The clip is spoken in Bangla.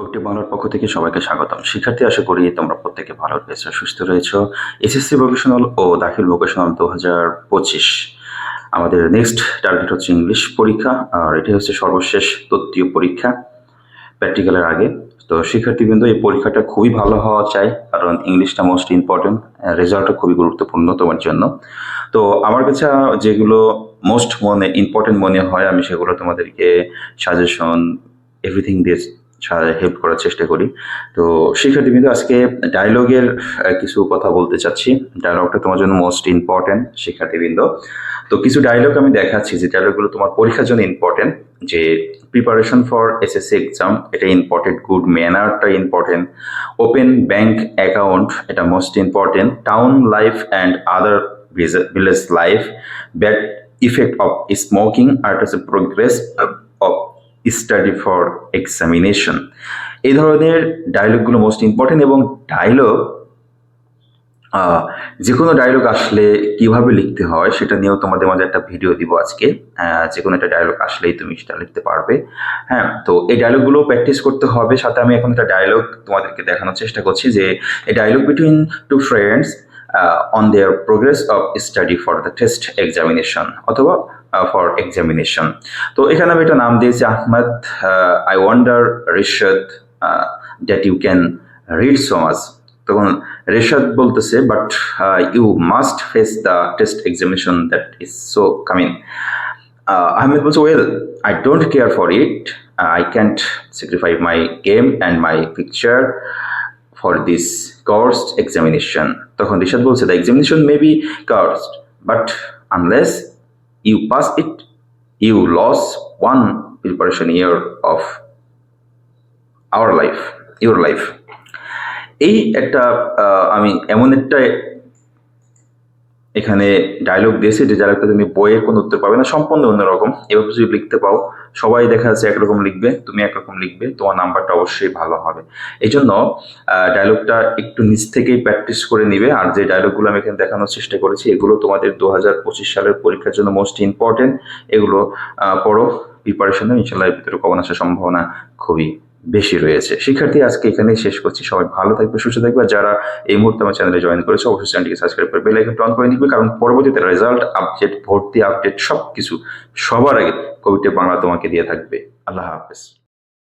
কোটি বাংলার পক্ষ থেকে সবাইকে স্বাগতম। শিক্ষার্থী, আশা করি তোমরা প্রত্যেকে ভালো রয়েছো সুস্থ রয়েছো। এসএসসি ভোকেশনাল ও দাখিল ভোকেশনাল দু হাজার পঁচিশ। আমাদের নেক্সট টার্গেট হচ্ছে ইংলিশ পরীক্ষা, আর এটি হচ্ছে সর্বশেষ তত্ত্বীয় পরীক্ষা প্র্যাকটিক্যালের আগে। তো শিক্ষার্থীবৃন্দ, এই পরীক্ষাটা খুবই ভালো হওয়া চাই, কারণ ইংলিশটা মোস্ট ইম্পর্টেন্ট রেজাল্টও খুবই গুরুত্বপূর্ণ তোমার জন্য। তো আমার কাছে যেগুলো মোস্ট মনে ইম্পর্টেন্ট মনে হয়, আমি সেগুলো তোমাদেরকে সাজেশন এভরিথিং দিয়ে হেল্প করার চেষ্টা করি। তো শিক্ষার্থীবৃন্দ, আজকে ডায়লগের কিছু কথা বলতে চাচ্ছি। ডায়লগটা তোমার জন্য মোস্ট ইম্পর্টেন্ট শিক্ষার্থীবৃন্দ। তো কিছু ডায়লগ আমি দেখাচ্ছি, যে ডায়লগগুলো তোমার পরীক্ষার জন্য ইম্পর্টেন্ট যে প্রিপারেশন ফর এসএসসি এক্সাম এটা ইম্পর্টেন্ট গুড ম্যানারটা ইম্পর্টেন্ট ওপেন ব্যাংক অ্যাকাউন্ট এটা most important town life and other village life bad effect of smoking R progress of study for examination এই ধরনের ডায়লগগুলো মোস্ট ইম্পর্টেন্ট এবং ডায়লগ যে কোনো ডায়লগ আসলে কীভাবে লিখতে হয় সেটা নিয়েও তোমাদের মাঝে একটা ভিডিও দিব আজকে। যে কোনো একটা ডায়লগ আসলেই তুমি সেটা লিখতে পারবে। হ্যাঁ তো এই ডায়লগগুলো প্র্যাকটিস করতে হবে। সাথে আমি এখন একটা ডায়লগ তোমাদেরকে দেখানোর চেষ্টা করছি যে, এই dialogue between two friends on their progress of study for the test examination অথবা ফর এক্সামিনেশন তো এখানে আমি একটা নাম দিয়েছি, Ahmed I wonder Rishad that you can read so much তখন রেশাদ বলতেছে but you must face the test examination that is so coming Ahmed বলছে well I don't care for it I can't sacrifice my game and my picture for this course examination তখন রিশাদ বলছে the examination may be course but unless you pass it, you lose one preparation year of our life, your life. এই একটা আমি এমন একটা এখানে ডায়লগ দিয়েছি যে ডায়লগটা তুমি বইয়ে কোনো উত্তর পাবে না, সম্পূর্ণ অন্যরকম। এভাবে যদি লিখতে পাও, সবাই দেখা যাচ্ছে একরকম লিখবে, তুমি একরকম লিখবে, তোমার নাম্বারটা অবশ্যই ভালো হবে। এই জন্য ডায়লগটা একটু নিচ থেকেই প্র্যাকটিস করে নিবে, আর যে ডায়লগগুলো আমি এখানে দেখানোর চেষ্টা করেছি, এগুলো তোমাদের দু হাজার পঁচিশ সালের পরীক্ষার জন্য মোস্ট ইম্পর্টেন্ট এগুলো পড়ো প্রিপারেশনে ইনশাল্লাহ ভিতরে কমন আসার সম্ভাবনা খুবই বেশি রয়েছে। শিক্ষার্থী, আজকে এখানেই শেষ করছি। সবাই ভালো থাকবে, সুস্থ থাকবে যারা এই মুহূর্তে আমার চ্যানেলে জয়েন করেছে, অবশ্যই চ্যানেলটিকে সাবস্ক্রাইব করে বেল অন করে দিবে কারণ পরবর্তীতে রেজাল্ট আপডেট ভর্তি আপডেট সব কিছু সবার আগে কবিতে বাংলা তোমাকে দিয়ে থাকবে। আল্লাহ হাফেজ।